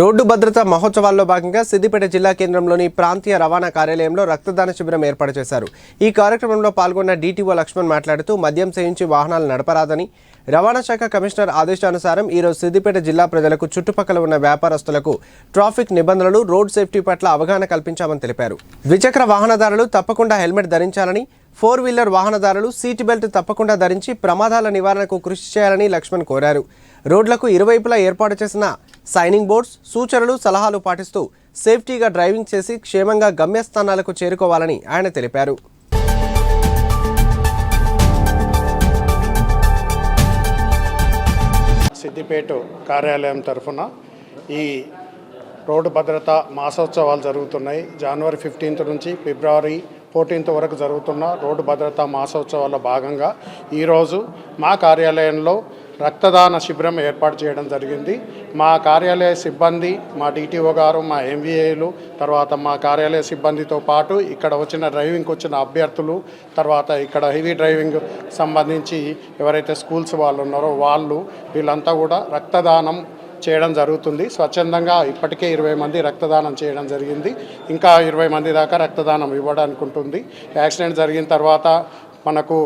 Road భద్రత మహోత్సవాల్లో భాగంగా సిద్దిపేట జిల్లా కేంద్రంలోని ప్రాంతీయ రవాణా కార్యాలయంలో రక్తదాన శిబిరం ఏర్పాటు చేశారు. ఈ కార్యక్రమంలో పాల్గొన్న డీటీఓ లక్ష్మణ్ మాట్లాడుతూ మద్యం సేవించి వాహనాలు నడపరాదని రవాణా శాఖ కమిషనర్ ఆదేశానుసారం ఈరోజు సిద్దిపేట జిల్లా ప్రజలకు చుట్టుపక్కల ఉన్న వ్యాపారస్తులకు ట్రాఫిక్ నిబంధనలు రోడ్ సేఫ్టీ పట్ల అవగాహన కల్పించామని తెలిపారు. ద్విచక్ర వాహనదారులు తప్పకుండా హెల్మెట్ ధరించాలని ఫోర్ వీలర్ వాహనదారులు సీట్ బెల్ట్ తప్పకుండా ధరించి ప్రమాదాల నివారణకు కృషి చేయాలని లక్ష్మణ్ కోరారు. రోడ్లకు ఇరువైపులా ఏర్పాటు చేసిన సైనింగ్ బోర్డ్స్ సూచనలు సలహాలు పాటిస్తూ సేఫ్టీగా డ్రైవింగ్ చేసి క్షేమంగా గమ్యస్థానాలకు చేరుకోవాలని ఆయన తెలిపారు. సిద్దిపేట కార్యాలయం తరఫున ఈ రోడ్డు భద్రత మాసోత్సవాలు జరుగుతున్నాయి. జనవరి ఫిఫ్టీన్త్ నుంచి ఫిబ్రవరి ఫోర్టీన్త్ వరకు జరుగుతున్న రోడ్డు భద్రత మాసోత్సవాల్లో భాగంగా ఈరోజు మా కార్యాలయంలో రక్తదాన శిబిరం ఏర్పాటు చేయడం జరిగింది. మా కార్యాలయ సిబ్బంది మా డిటిఓ గారు మా ఎంవీఏలు తర్వాత మా కార్యాలయ సిబ్బందితో పాటు ఇక్కడ వచ్చిన డ్రైవింగ్కి వచ్చిన అభ్యర్థులు తర్వాత ఇక్కడ హెవీ డ్రైవింగ్ సంబంధించి ఎవరైతే స్కూల్స్ వాళ్ళు ఉన్నారో వాళ్ళు వీళ్ళంతా కూడా రక్తదానం చేయడం జరుగుతుంది. స్వచ్ఛందంగా ఇప్పటికే ఇరవై మంది రక్తదానం చేయడం జరిగింది. ఇంకా ఇరవై మంది దాకా రక్తదానం ఇవ్వడానికి ఉంటుంది యాక్సిడెంట్ జరిగిన తర్వాత మనకు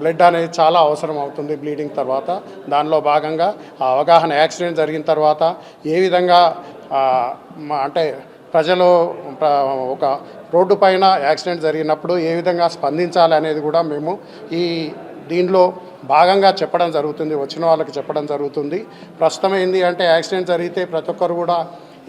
బ్లడ్ అనేది చాలా అవసరం అవుతుంది బ్లీడింగ్ తర్వాత. దానిలో భాగంగా అవగాహన యాక్సిడెంట్ జరిగిన తర్వాత ఏ విధంగా అంటే ప్రజలు ఒక రోడ్డు పైన యాక్సిడెంట్ జరిగినప్పుడు ఏ విధంగా స్పందించాలి అనేది కూడా మేము ఈ దీనిలో భాగంగా చెప్పడం జరుగుతుంది వచ్చిన వాళ్ళకి చెప్పడం జరుగుతుంది. ప్రస్తుతం ఏంటి అంటే యాక్సిడెంట్ జరిగితే ప్రతి ఒక్కరు కూడా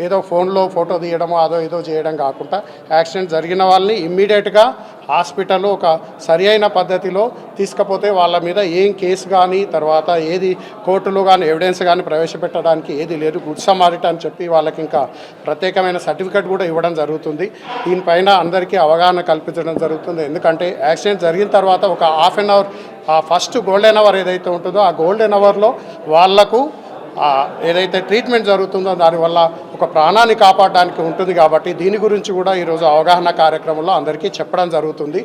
ఏదో ఫోన్లో ఫోటో తీయడమో అదో ఏదో చేయడం కాకుండా యాక్సిడెంట్ జరిగిన వాళ్ళని ఇమ్మీడియట్గా హాస్పిటల్ ఒక సరి అయిన పద్ధతిలో తీసుకపోతే వాళ్ళ మీద ఏం కేసు కానీ తర్వాత ఏది కోర్టులో కానీ ఎవిడెన్స్ కానీ ప్రవేశపెట్టడానికి ఏది లేదు. గుడ్ సమారిట్ అని చెప్పి వాళ్ళకి ఇంకా ప్రత్యేకమైన సర్టిఫికెట్ కూడా ఇవ్వడం జరుగుతుంది. దీనిపైన అందరికీ అవగాహన కల్పించడం జరుగుతుంది. ఎందుకంటే యాక్సిడెంట్ జరిగిన తర్వాత ఒక హాఫ్ అన్ అవర్ ఆ ఫస్ట్ గోల్డెన్ అవర్ ఏదైతే ఉంటుందో ఆ గోల్డెన్ అవర్లో వాళ్ళకు ఏదైతే ట్రీట్మెంట్ జరుగుతుందో దానివల్ల ఒక ప్రాణాన్ని కాపాడడానికి ఉంటుంది కాబట్టి దీని గురించి కూడా ఈరోజు అవగాహన కార్యక్రమంలో అందరికీ చెప్పడం జరుగుతుంది.